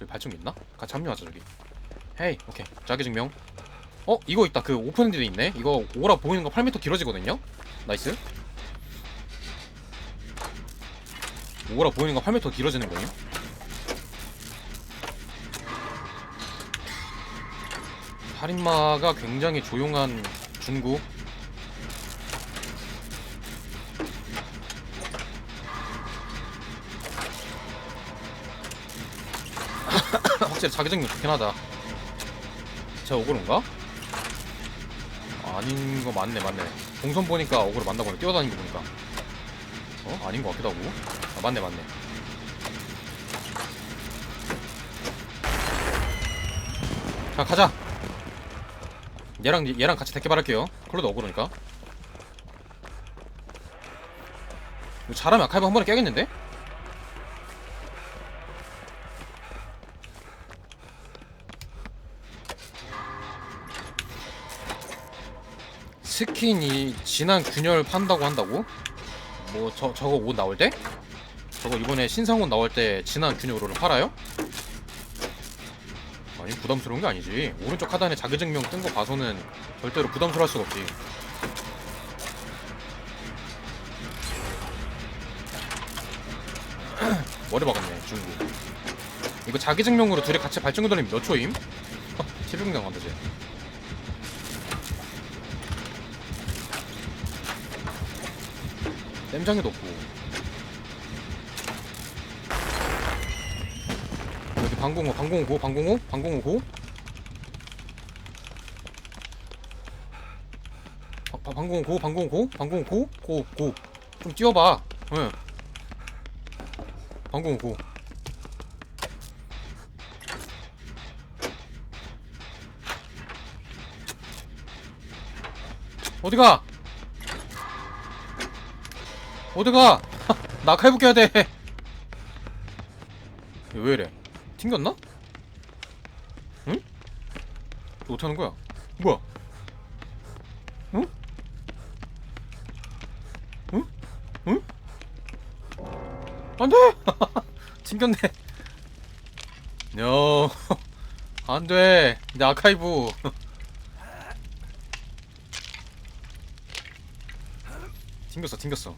저기 발전기 있나? 같이 합류하자 저기. 헤이 오케이. 자기 증명. 어? 이거 있다. 그 오픈엔드에 있네. 이거 오라 보이는 거 8m 길어지거든요? 나이스. 오라 보이는 거 8m 길어지는 거예요? 살인마가 굉장히 조용한 중국 확실히 자기증명 좋긴 하다. 제 어그로인가? 아닌 거 맞네 맞네. 동선 보니까 어그로 맞나 보네. 뛰어다니는 거 보니까. 어? 아닌 거 같기도 하고. 아 맞네 맞네. 자 가자. 얘랑 얘랑 같이 대개 발할게요. 클로드 어그로니까. 잘하면 아카이브 한 번에 깨겠는데? 스킨이 진한 균열 판다고 한다고? 뭐 저 저거 옷 나올 때? 저거 이번에 신상 옷 나올 때 진한 균열로를 팔아요? 아니 부담스러운 게 아니지 오른쪽 하단에 자기증명 뜬 거 봐서는 절대로 부담스러울 수가 없지 머리 박았네 중국 이거 자기증명으로 둘이 같이 발전기 돌리면 몇 초임? 700명 간다 쟤 땜장에도 없고. 여기 방공호 방공호 고 방공호 방공호? 고 방공호 고 방공호 고 방공호? 고 고 고 좀 뛰어봐. 응. 방공호. 고 어디가 어디가 나 칼부 껴야 돼. 왜 이래? 튕겼나? 응? 어떻게 하는 거야? 뭐야? 응? 응? 응? 안 돼! 튕겼네. 야, 안 돼. 내 아카이브. 튕겼어, 튕겼어.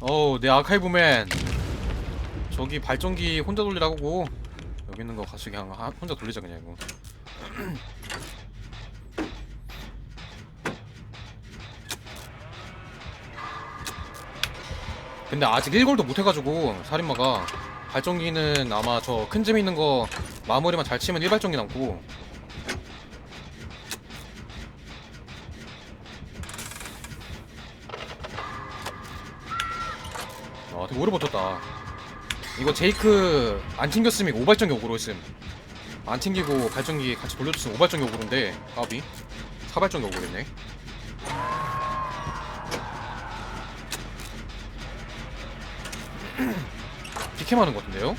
어우 내 아카이브맨. 저기 발전기 혼자 돌리라고. 여기 있는 거 같이 그냥 하- 혼자 돌리자 그냥 이거. 근데 아직 1골도 못 해가지고 살인마가. 발전기는 아마 저큰점 있는 거 마무리만 잘 치면 1발전기 남고 아 되게 오래 버텼다 이거 제이크 안 튕겼으면 오발전기 오그로 했음 안 튕기고 발전기 같이 돌려줬으면 오발전기 오그로인데 까비 사발전기 오그로 했네 피캠 하는 것 같은데요?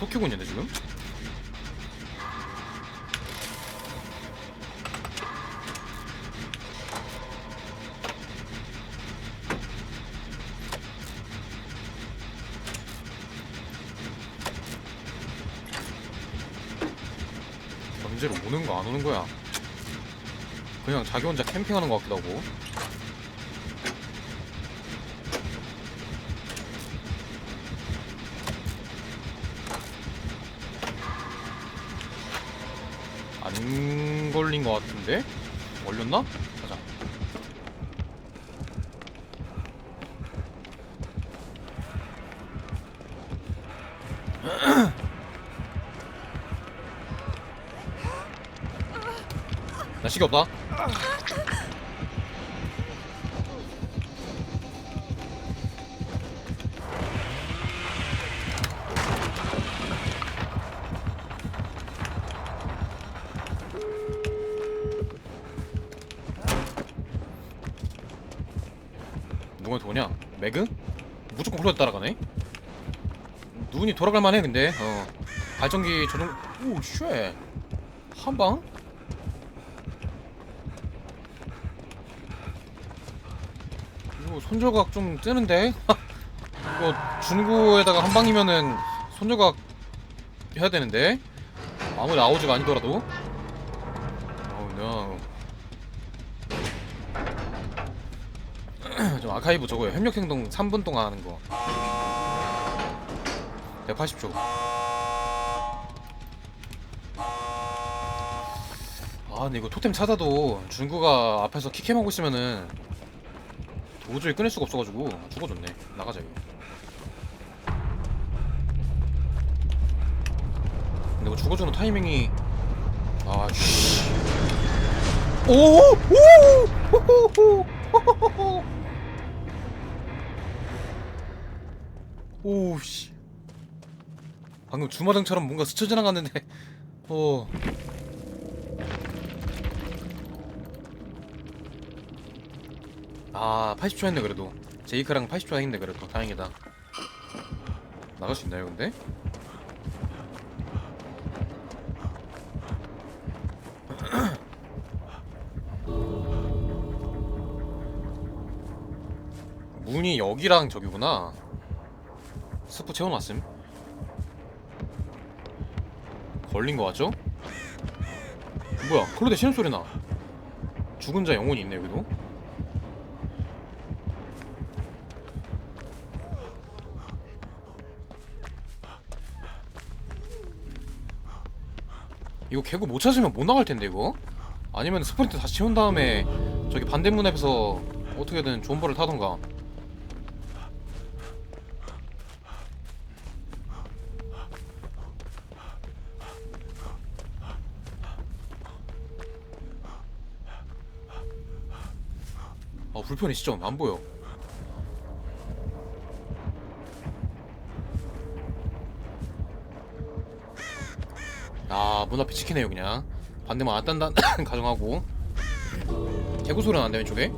토끼고 있는데 지금? 언제로 오는 거 안 오는 거야? 그냥 자기 혼자 캠핑하는 것 같기도 하고. 안 걸린 것 같은데? 걸렸나? 가자. 나 시계 없다. 누구한테 오냐? 매그? 무조건 콜로 따라가네? 눈이 돌아갈 만해 근데 어 발전기 조종 오 쉣 한방? 이거 손조각 좀 뜨는데? 이거 중구에다가 한 방이면은 손녀가 해야 되는데? 아무리 아우지가 아니더라도. 어우 no 좀 아카이브 저거요. 협력행동 3분 동안 하는 거. 180초. 아 근데 이거 토템 찾아도 중구가 앞에서 킥해먹고 있으면은 도저히 끊을 수가 없어가지고 죽어줬네 나가자 이거 근데 이거 죽어주는 타이밍이 아 씨 오! 오! 호호호! 호호호! 오씨 방금 주마등처럼 뭔가 스쳐 지나갔는데 어 아 80초 했네 그래도. 제이크랑 80초 했네 그래도. 다행이다. 나갈 수 있나요 근데? 문이 여기랑 저기구나. 스프 채워놨음. 걸린 거 같죠? 뭐야 클로데 신음 소리 나. 죽은 자 영혼이 있네 여기도 이거 개구 못 찾으면 못 나갈 텐데 이거? 아니면 스프린트 다시 채운 다음에 저기 반대문 앞에서 어떻게든 볼을 타던가. 아 불편해 시점 안 보여 문 앞에 지키네요 그냥. 반대만 안 딴다 가정하고. 개구 소리 나는데 왼쪽에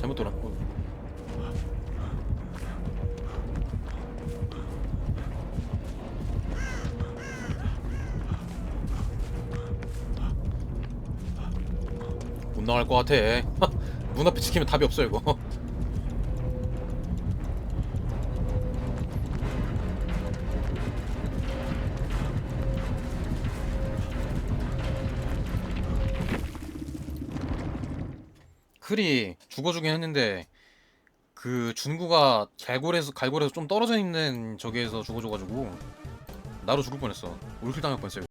잘못 돌았고 못 나갈 것 같아. 문 앞에 지키면 답이 없어 이거 클이 죽어주긴 했는데 그 준구가 갈고리에서 갈고리에서 좀 떨어져 있는 저기에서 죽어줘가지고 나로 죽을 뻔했어. 울킬 당할 뻔했어요